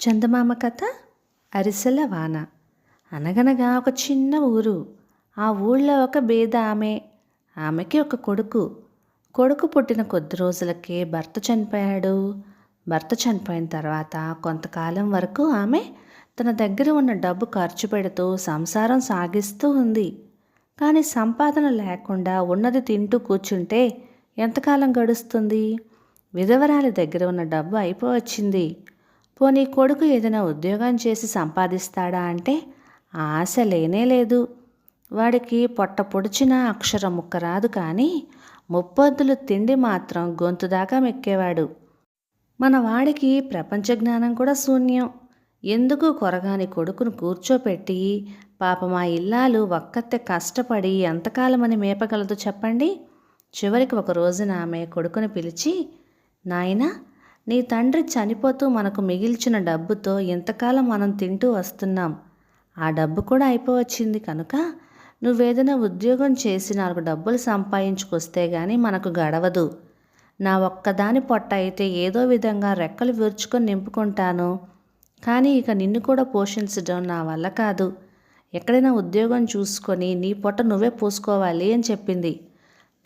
చందమామ కథ అరిసెల వాన. అనగనగా ఒక చిన్న ఊరు. ఆ ఊళ్ళో ఒక బేద ఆమె. ఆమెకి ఒక కొడుకు. కొడుకు పుట్టిన కొద్ది రోజులకే భర్త చనిపోయాడు. భర్త చనిపోయిన తర్వాత కొంతకాలం వరకు ఆమె తన దగ్గర ఉన్న డబ్బు ఖర్చు పెడుతూ సంసారం సాగిస్తూ ఉంది. కానీ సంపాదన లేకుండా ఉన్నది తింటూ కూర్చుంటే ఎంతకాలం గడుస్తుంది? విధవరాలి దగ్గర ఉన్న డబ్బు అయిపోవచ్చింది. పోనీ కొడుకు ఏదైనా ఉద్యోగం చేసి సంపాదిస్తాడా అంటే ఆశ లేనే లేదు. వాడికి పొట్ట పొడిచిన అక్షరం ముక్క రాదు కానీ ముప్పొద్దులు తిండి మాత్రం గొంతు దాకా మెక్కేవాడు. మన వాడికి ప్రపంచ జ్ఞానం కూడా శూన్యం. ఎందుకు కొరగాని కొడుకును కూర్చోపెట్టి పాప మా ఇల్లాలు ఒక్కతే కష్టపడి ఎంతకాలమని మేపగలదు చెప్పండి? చివరికి ఒక రోజున ఆమె కొడుకుని పిలిచి నాయనా నీ తండ్రి చనిపోతూ మనకు మిగిల్చిన డబ్బుతో ఎంతకాలం మనం తింటూ వస్తున్నాం? ఆ డబ్బు కూడా అయిపోవచ్చింది కనుక నువ్వేదైనా ఉద్యోగం చేసి నాలుగు డబ్బులు సంపాదించుకొస్తే గాని మనకు గడవదు. నా ఒక్కదాని పొట్ట అయితే ఏదో విధంగా రెక్కలు విరుచుకొని నింపుకుంటాను. కానీ ఇక నిన్ను కూడా పోషించడం నా వల్ల కాదు. ఎక్కడైనా ఉద్యోగం చూసుకొని నీ పొట్ట నువ్వే పూసుకోవాలి అని చెప్పింది.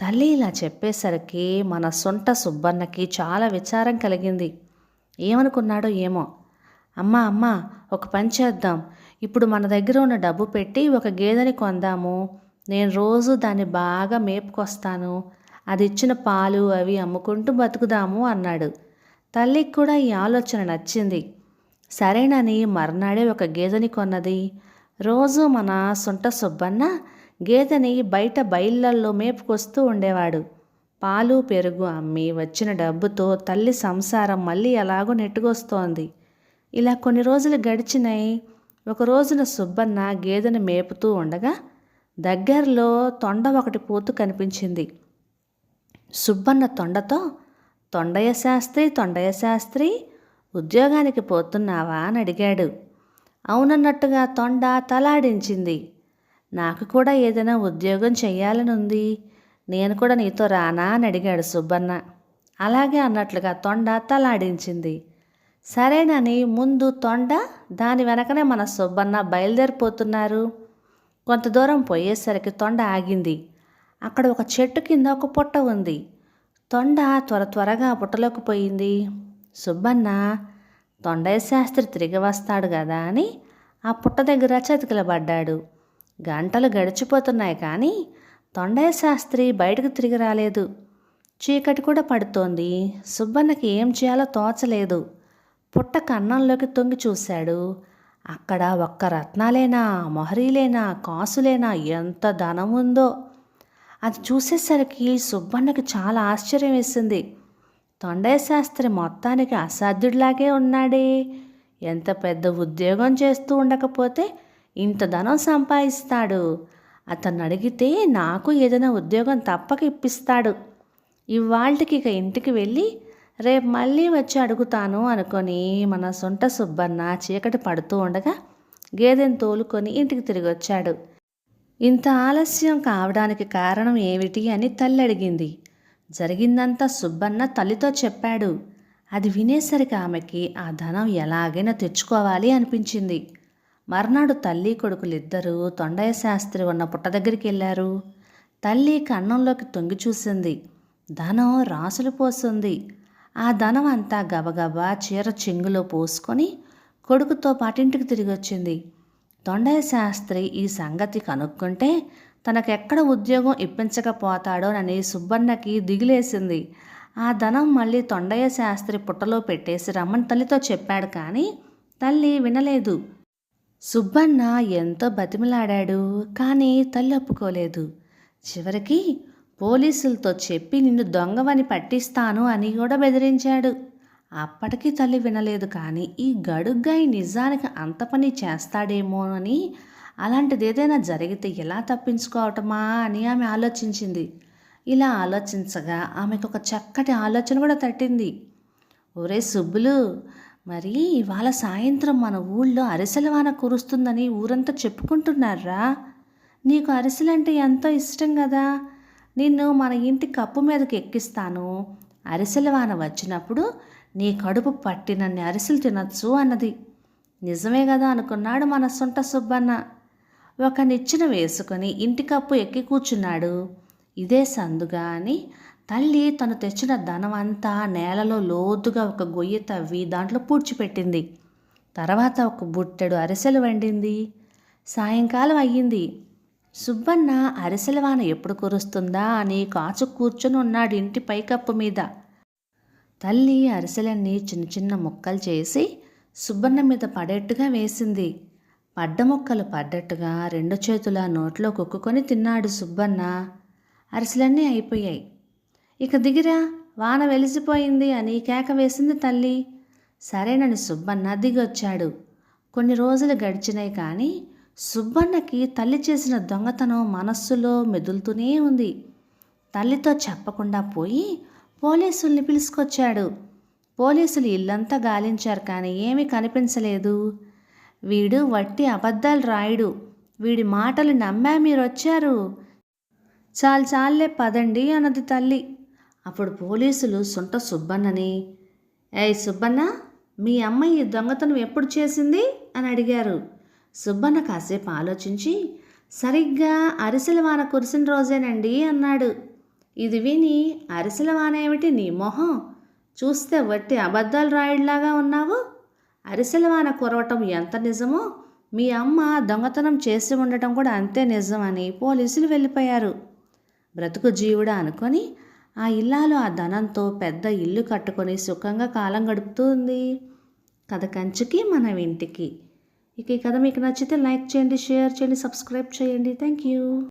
తల్లి ఇలా చెప్పేసరికి మన సొంట సుబ్బన్నకి చాలా విచారం కలిగింది. ఏమనుకున్నాడో ఏమో. అమ్మా అమ్మా ఒక పని చేద్దాం. ఇప్పుడు మన దగ్గర ఉన్న డబ్బు పెట్టి ఒక గేదెని కొందాము. నేను రోజు దాన్ని బాగా మేపుకొస్తాను. అది ఇచ్చిన పాలు అవి అమ్ముకుంటూ బతుకుదాము అన్నాడు. తల్లికి కూడా ఈ ఆలోచన నచ్చింది. సరేనని మర్నాడే ఒక గేదెని కొన్నది. రోజు మన సొంట సుబ్బన్న గేదెని బయట బయళ్ళల్లో మేపుకొస్తూ ఉండేవాడు. పాలు పెరుగు అమ్మి వచ్చిన డబ్బుతో తల్లి సంసారం మళ్ళీ ఎలాగో నెట్టుకొస్తోంది. ఇలా కొన్ని రోజులు గడిచినాయి. ఒక రోజున సుబ్బన్న గేదెని మేపుతూ ఉండగా దగ్గరలో తొండ ఒకటి పోతూ కనిపించింది. సుబ్బన్న తొండతో తొండయ్య శాస్త్రి తొండయ్య శాస్త్రి ఉద్యోగానికి పోతున్నావా? అని అడిగాడు. అవునన్నట్టుగా తొండ తలాడించింది. నాకు కూడా ఏదైనా ఉద్యోగం చెయ్యాలని ఉంది నేను కూడా నీతో రానా అని అడిగాడు సుబ్బన్న. అలాగే అన్నట్లుగా తొండ తలాడించింది. సరేనని ముందు తొండ దాని వెనకనే మన సుబ్బన్న బయలుదేరిపోతున్నారు. కొంత దూరం పోయేసరికి తొండ ఆగింది. అక్కడ ఒక చెట్టు కింద ఒక పుట్ట ఉంది. తొండ త్వర త్వరగా పుట్టలోకి పోయింది. సుబ్బన్న తొండయ్య శాస్త్రి తిరిగి వస్తాడు కదా అని ఆ పుట్ట దగ్గర చతికిలబడ్డాడు. గంటలు గడిచిపోతున్నాయి కానీ తొండయ్య శాస్త్రి బయటకు తిరిగి రాలేదు. చీకటి కూడా పడుతోంది. సుబ్బన్నకి ఏం చేయాలో తోచలేదు. పుట్ట కన్నంలోకి తొంగి చూశాడు. అక్కడ ఒక్క రత్నాలేనా మొహరీలేనా కాసులేనా ఎంత ధనం ఉందో అది చూసేసరికి సుబ్బన్నకి చాలా ఆశ్చర్యం వేసింది. తొండయ్య శాస్త్రి మొత్తానికి అసాధ్యుడిలాగే ఉన్నాడే. ఎంత పెద్ద ఉద్యోగం చేస్తూ ఉండకపోతే ఇంత ధనం సంపాదిస్తాడు. అతను అడిగితే నాకు ఏదైనా ఉద్యోగం తప్పక ఇప్పిస్తాడు. ఇవాళకి ఇక ఇంటికి వెళ్ళి రేపు మళ్ళీ వచ్చి అడుగుతాను అనుకొని మన సొంట సుబ్బన్న చీకటి పడుతూ ఉండగా గేదెను తోలుకొని ఇంటికి తిరిగి వచ్చాడు. ఇంత ఆలస్యం కావడానికి కారణం ఏమిటి అని తల్లి అడిగింది. జరిగిందంతా సుబ్బన్న తల్లితో చెప్పాడు. అది వినేసరికి ఆమెకి ఆ ధనం ఎలాగైనా తెచ్చుకోవాలి అనిపించింది. మర్నాడు తల్లి కొడుకులిద్దరూ తొండయ్య శాస్త్రి ఉన్న పుట్ట దగ్గరికి వెళ్ళారు. తల్లి కన్నంలోకి తొంగి చూసింది. ధనం రాసులు పోస్తుంది ఆ ధనం అంతా గబగబా చీర చెంగులో పోసుకొని కొడుకుతో పాటింటికి తిరిగి వచ్చింది. తొండయ్య శాస్త్రి ఈ సంగతి కనుక్కుంటే తనకెక్కడ ఉద్యోగం ఇప్పించకపోతాడోనని సుబ్బన్నకి దిగులేసింది. ఆ ధనం మళ్ళీ తొండయ్య శాస్త్రి పుట్టలో పెట్టేసి రమ్మని తల్లితో చెప్పాడు కానీ తల్లి వినలేదు. సుబ్బన్న ఎంతో బతిమలాడాడు కానీ తల్లి ఒప్పుకోలేదు చివరికి పోలీసులతో చెప్పి నిన్ను దొంగవని పట్టిస్తాను అని కూడా బెదిరించాడు. అప్పటికీ తల్లి వినలేదు కానీ ఈ గడుగ్గాయి నిజానికి అంత పని చేస్తాడేమో అని అలాంటిది ఏదైనా జరిగితే ఎలా తప్పించుకోవటమా అని ఆమె ఆలోచించింది. ఇలా ఆలోచించగా ఆమెకు ఒక చక్కటి ఆలోచన కూడా తట్టింది. ఒరే సుబ్బులు మరి ఇవాళ సాయంత్రం మన ఊళ్ళో అరిసెల వాన కురుస్తుందని ఊరంతా చెప్పుకుంటున్నారా? నీకు అరిసెలంటే ఎంతో ఇష్టం కదా. నిన్ను మన ఇంటి కప్పు మీదకి ఎక్కిస్తాను. అరిసెల వాన వచ్చినప్పుడు నీ కడుపు పట్టినన్ని అరిసెలు తినచ్చు అన్నది. నిజమే కదా అనుకున్నాడు మన సొంట సుబ్బన్న. ఒక నిచ్చెన వేసుకొని ఇంటి కప్పు ఎక్కి కూర్చున్నాడు. ఇదే సందుగా అని తల్లి తను తెచ్చిన ధనమంతా అంతా నేలలో లోతుగా ఒక గొయ్యి తవ్వి దాంట్లో పూడ్చిపెట్టింది. తర్వాత ఒక బుట్టెడు అరిసెలు వండింది. సాయంకాలం అయ్యింది. సుబ్బన్న అరిసెల వాన ఎప్పుడు కురుస్తుందా అని కాచు కూర్చొని ఉన్నాడు ఇంటి పైకప్పు మీద. తల్లి అరిసెలన్నీ చిన్న చిన్న ముక్కలు చేసి సుబ్బన్న మీద పడేట్టుగా వేసింది. పడ్డ ముక్కలు పడ్డట్టుగా రెండు చేతుల నోట్లో కుక్కుకొని తిన్నాడు సుబ్బన్న. అరిసెలన్నీ అయిపోయాయి. ఇక దిగిరా వాన వెలిసిపోయింది అని కేక వేసింది తల్లి. సరేనని సుబ్బన్న దిగొచ్చాడు. కొన్ని రోజులు గడిచినాయి కానీ సుబ్బన్నకి తల్లి చేసిన దొంగతనం మనస్సులో మెదులుతూనే ఉంది. తల్లితో చెప్పకుండా పోయి పోలీసుల్ని పిలుచుకొచ్చాడు పోలీసులు ఇల్లంతా గాలించారు కానీ ఏమీ కనిపించలేదు. వీడు వట్టి అబద్ధాలు రాయుడు. వీడి మాటలు నమ్మా మీరు వచ్చారు చాలు చాలే పదండి అన్నది తల్లి. అప్పుడు పోలీసులు సుంట సుబ్బన్నని ఏయ్ సుబ్బన్న మీ అమ్మ ఈ దొంగతనం ఎప్పుడు చేసింది? అని అడిగారు. సుబ్బన్న కాసేపు ఆలోచించి సరిగ్గా అరిసెల వాన కురిసిన రోజేనండి అన్నాడు. ఇది విని అరిసెల వాన ఏమిటి నీ మొహం? చూస్తే వట్టి అబద్ధాలు రాయుడిలాగా ఉన్నావు? అరిసెల వాన కురవటం ఎంత నిజమో మీ అమ్మ దొంగతనం చేసి ఉండటం కూడా అంతే నిజమని పోలీసులు వెళ్ళిపోయారు. బ్రతుకు జీవుడా అనుకొని ఆ ఇల్లాలు ఆ ధనంతో పెద్ద ఇల్లు కట్టుకొని సుఖంగా కాలం గడుపుతుంది. కథ కంచుకి మన ఇంటికి ఇక ఈ కథ మీకు నచ్చితే లైక్ చేయండి షేర్ చేయండి సబ్స్క్రైబ్ చేయండి. Thank you.